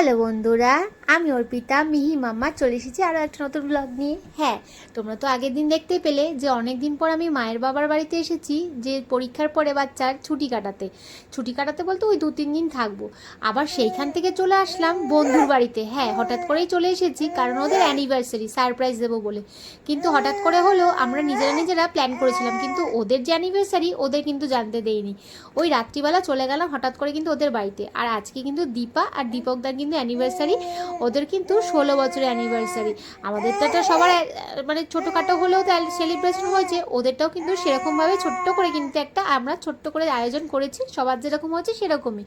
Hello বন্ধুরা, আমি অর্পিতা, মিহি মাম্মা চলে এসেছি আরও একটা নতুন ব্লগ নিয়ে। হ্যাঁ তোমরা তো আগের দিন দেখতে পেলে যে অনেক দিন পর আমি মায়ের বাবার বাড়িতে এসেছি যে পরীক্ষার পরে বাচ্চার ছুটি কাটাতে। ছুটি কাটাতে বলতে ওই দু তিন দিন থাকব। আবার সেইখান থেকে চলে আসলাম বন্ধুর বাড়িতে। হ্যাঁ হঠাৎ করেই চলে এসেছি কারণ ওদের অ্যানিভার্সারি সারপ্রাইজ দেবো বলে। কিন্তু হঠাৎ করে হলো আমরা নিজেরা নিজেরা প্ল্যান করেছিলাম, কিন্তু ওদের যে অ্যানিভার্সারি ওদের কিন্তু জানতে দেয়নি ওই রাত্রিবেলা চলে গেলাম হঠাৎ করে কিন্তু ওদের বাড়িতে। আর আজকে কিন্তু দীপা আর দীপকদার কিন্তু অ্যানিভার্সারি ওদের কিন্তু ষোলো বছরের অ্যানিভার্সারি আমাদের তো একটা সবার মানে ছোটোখাটো হলেও তো সেলিব্রেশন হয়েছে, ওদেরটাও কিন্তু সেরকমভাবে ছোট্ট করে কিন্তু একটা আমরা ছোট্ট করে আয়োজন করেছি, সবার যেরকম হয়েছে সেরকমই।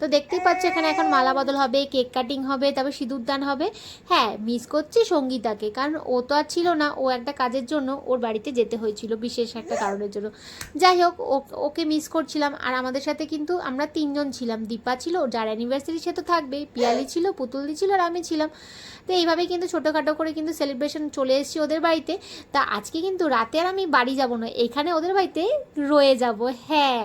তো দেখতেই পাচ্ছ এখানে এখন মালা বদল হবে কেক কাটিং হবে, তারপর সিঁদুরদান হবে। হ্যাঁ মিস করছি সঙ্গীতাকে, কারণ ও তো আর ছিল না, ও একটা কাজের জন্য ওর বাড়িতে যেতে হয়েছিল, বিশেষ একটা কারণের জন্য। যাই হোক ওকে মিস করছিলাম, আর আমাদের সাথে কিন্তু আমরা তিনজন ছিলাম, দীপা ছিল, যার অ্যানিভার্সারি সে তো থাকবেই, পিয়ালি ছিল, পুতুল ছিল আর আমি ছিলাম। তো এইভাবেই কিন্তু ছোটোখাটো করে কিন্তু সেলিব্রেশন চলে এসেছি ওদের বাড়িতে। তা আজকে কিন্তু রাতে আর আমি বাড়ি যাব না, এখানে ওদের বাড়িতে রয়ে যাব হ্যাঁ।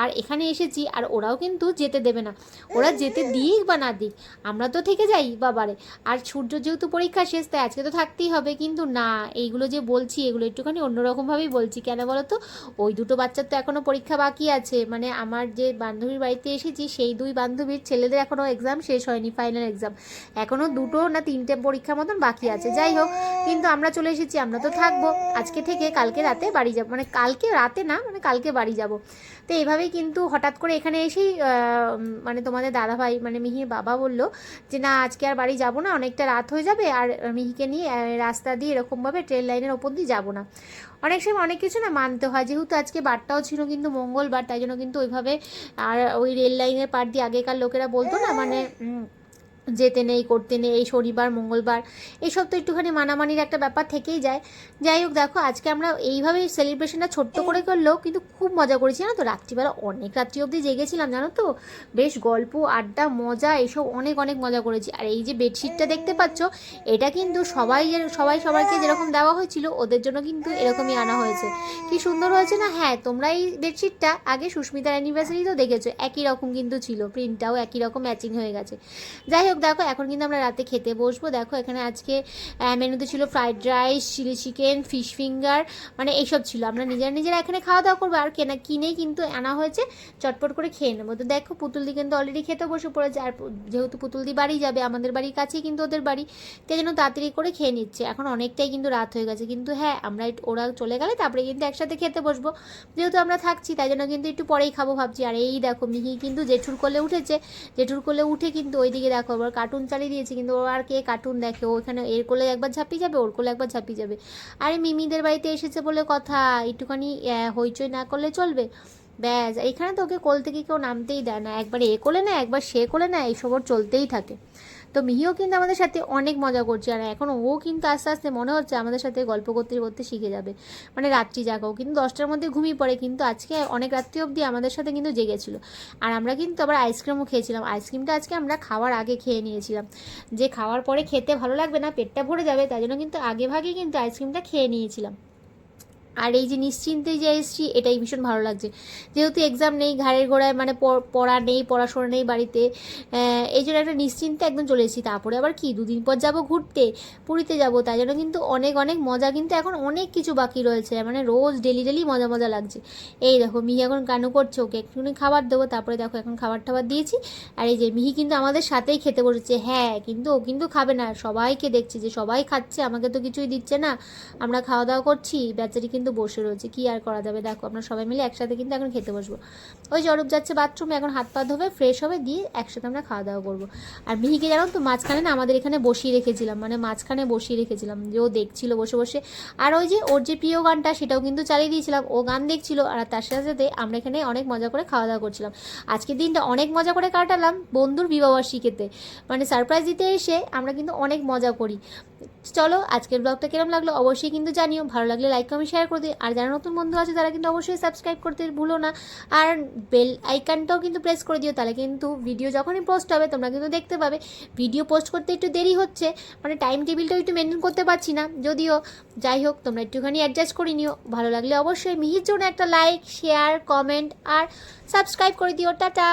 আর এখানে এসেছি আর ওরাও কিন্তু যেতে দেবে না, ওরা যেতে দিক বা না দিক, আমরা তো থেকে যাই বাবারে। আর সূর্য যেহেতু পরীক্ষা শেষ, তাই আজকে তো থাকতেই হবে, কিন্তু না, এইগুলো যে বলছি, এগুলো একটুখানি অন্যরকমভাবেই বলছি। কেন বলো তো ওই দুটো বাচ্চার তো এখনও পরীক্ষা বাকি আছে। মানে আমার যে বান্ধবীর বাড়িতে এসেছি, সেই দুই বান্ধবীর ছেলেদের এখনও এক্সাম শেষ হয়নি ফাইনাল এক্সাম। এখনও দুটো না তিনটে পরীক্ষা মতন বাকি আছে, যাই হোক। কিন্তু আমরা চলে এসেছি, আমরা তো থাকব। আজকে থেকে কালকে রাতে বাড়ি যাব মানে কালকে রাতে না মানে কালকে বাড়ি যাব। তো এইভাবেই কিন্তু হঠাৎ করে এখানে এসেই মানে তোমাদের দাদাভাই মানে মিহির বাবা বলল যে, না, আজকে আর বাড়ি যাব না, অনেকটা রাত হয়ে যাবে। আর মিহিকে নিয়ে রাস্তা দিয়ে এরকমভাবে ট্রেন লাইনের ওপর দিয়ে যাব না। অনেক সময় অনেক কিছু না মানতে হয়, যেহেতু আজকে বারটাও ছিল কিন্তু মঙ্গলবার, তাই জন্য কিন্তু ওইভাবে আর ওই রেল লাইনের পার দিয়ে আগেকার লোকেরা বলতো না মানে যেতে নেই, করতে নেই, এই শনিবার, মঙ্গলবার এইসব তো একটুখানি মানামানির একটা ব্যাপার থেকেই যায়। যাই হোক, দেখো, আজকে আমরা এইভাবেই সেলিব্রেশনটা ছোট্ট করে করলেও কিন্তু খুব মজা করেছি, জানো তো? রাত্রিবেলা অনেক রাত্রি অবধি জেগেছিলাম, জানো তো? বেশ গল্প, আড্ডা, মজা এইসব অনেক অনেক মজা করেছি। আর এই যে বেডশিটটা দেখতে পাচ্ছ, এটা কিন্তু সবাই সবাই সবাইকে যেরকম দেওয়া হয়েছিল, ওদের জন্য কিন্তু এরকমই আনা হয়েছে। কি সুন্দর হয়েছে না? হ্যাঁ তোমরা এই বেডশিটটা আগে সুস্মিতার অ্যানিভার্সারি তো দেখেছ, একই রকম কিন্তু ছিল প্রিন্টটাও একই রকম ম্যাচিং হয়ে গেছে। যাই হোক দেখো, এখন কিন্তু আমরা রাতে খেতে বসবো। দেখো, এখানে আজকে মেনুতে ছিল fried rice chilli chicken fish finger মানে এইসব ছিল। আমরা নিজেরা নিজেরা এখানে খাওয়া দাওয়া করব, আর কেনা কিনেই কিন্তু আনা হয়েছে। চটপট করে খেয়ে নেব। তো দেখো, পুতুলদি কিন্তু অলরেডি খেতে বসে পড়েছে। আর যেহেতু পুতুলদি বাড়ি যাবে, আমাদের বাড়ির কাছেই কিন্তু ওদের বাড়ি, তাই জন্য তাড়াতাড়ি করে খেয়ে নিচ্ছে। এখন অনেকটাই কিন্তু রাত হয়ে গেছে। কিন্তু হ্যাঁ আমরা ওরা চলে গেলে তারপরে কিন্তু একসাথে খেতে বসবো। যেহেতু আমরা থাকছি, তাই জন্য কিন্তু একটু পরেই খাব ভাবছি। আর এই দেখো, মিহি কিন্তু জেঠুর কোলে উঠেছে। জেঠুর কোলে উঠে কিন্তু ওইদিকে দেখো আবার কার্টুন চালিয়ে দিয়েছে, কিন্তু ও আর কে কার্টুন দেখে? ওখানে এর কোলে একবার ঝাঁপিয়ে যাবে, ওর কোলে একবার ঝাঁপিয়ে যাবে। আরে মিমিদের বাড়িতে এসেছে বলে কথা, একটুখানি হইচই না করলে চলবে। ব্যাস এখানে তো ওকে কোল থেকে কেউ নামতেই দেয় না। একবার এ কোলে না একবার সে কোলে না এইসব ওর চলতেই থাকে। তো মিহিও কিন্তু আমাদের সাথে অনেক মজা করছে, আর এখন ও কিন্তু আস্তে আস্তে মনে হচ্ছে আমাদের সাথে গল্প করতে করতে শিখে যাবে। মানে রাত্রি জাগাও কিন্তু দশটার মধ্যে ঘুমিয়ে পড়ে, কিন্তু আজকে অনেক রাত্রি অবধি আমাদের সাথে কিন্তু জেগেছিল। আর আমরা কিন্তু আবার আইসক্রিমও খেয়েছিলাম। আইসক্রিমটা আজকে আমরা খাওয়ার আগে খেয়ে নিয়েছিলাম। যে খাওয়ার পরে খেতে ভালো লাগবে না, পেটটা ভরে যাবে, তাই জন্য কিন্তু আগে ভাগে কিন্তু আইসক্রিমটা খেয়ে নিয়েছিলাম। আর এই যে নিশ্চিন্তে যে এসেছি, এটাই ভীষণ ভালো লাগছে। যেহেতু এক্সাম নেই, ঘাড়ের ঘোড়ায় মানে পড়া নেই, পড়াশোনা নেই বাড়িতে এই জন্য একটা নিশ্চিন্তে একদম চলে এসেছি। তারপরে আবার কি, দুদিন পর যাব ঘুরতে, পুরীতে যাব, তাই জন্য কিন্তু অনেক অনেক মজা, কিন্তু এখন অনেক কিছু বাকি রয়েছে। মানে রোজ ডেলি ডেলি মজা মজা লাগছে। এই দেখো, মিহি এখন কানু করছে, ওকে একটুখানি খাবার দেবো, তারপরে দেখো এখন খাবার টাবার দিয়েছি। আর এই যে মিহি কিন্তু আমাদের সাথেই খেতে বসেছে। হ্যাঁ কিন্তু ও কিন্তু খাবে না। সবাইকে দেখছে যে সবাই খাচ্ছে, আমাকে তো কিছুই দিচ্ছে না। আমরা খাওয়া দাওয়া করছি, বেচারি কিন্তু বসে রয়েছে, কি আর করা যাবে? দেখো, আমরা সবাই মিলে একসাথে কিন্তু এখন খেতে বসবো। ওই জরুপ যাচ্ছে বাথরুমে এখন হাত পা ধোবে ফ্রেশ হবে, দিয়ে একসাথে আমরা খাওয়া দাওয়া করব। আর মিহিকে জানো তো, মাঝখানে না আমাদের এখানে বসিয়ে রেখেছিলাম মানে মাঝখানে বসিয়ে রেখেছিলাম, যে ও দেখছিল বসে বসে। আর ওই যে, ওর যে প্রিয় গানটা, সেটাও কিন্তু চালিয়ে দিয়েছিলাম, ও গান দেখছিল, আর তার সাথে সাথে আমরা এখানে অনেক মজা করে খাওয়া দাওয়া করছিলাম। আজকের দিনটা অনেক মজা করে কাটালাম বন্ধুর বিবাহবার্ষিকীতে মানে সারপ্রাইজ দিতে এসে আমরা কিন্তু অনেক মজা করি। চলো, আজকের ব্লগটা কিরম লাগল অবশ্যই কিন্তু জানিও। ভালো লাগলে লাইক কমেন্ট শেয়ার করে দিও আর যারা নতুন বন্ধু আছে, তারা কিন্তু অবশ্যই সাবস্ক্রাইব করতে ভুলো না। আর বেল আইকনটাও কিন্তু প্রেস করে দিও, তাহলে কিন্তু ভিডিও যখনই পোস্ট হবে, তোমরা কিন্তু দেখতে পাবে। ভিডিও পোস্ট করতে একটু দেরি হচ্ছে মানে টাইম টেবিলটাও একটু মেনটেন করতে পারছি না। যদিও, যাই হোক, তোমরা একটুখানি অ্যাডজাস্ট করে নিও। ভালো লাগলে অবশ্যই মিহির জন্য একটা লাইক শেয়ার কমেন্ট আর সাবস্ক্রাইব করে দিও। টাটা!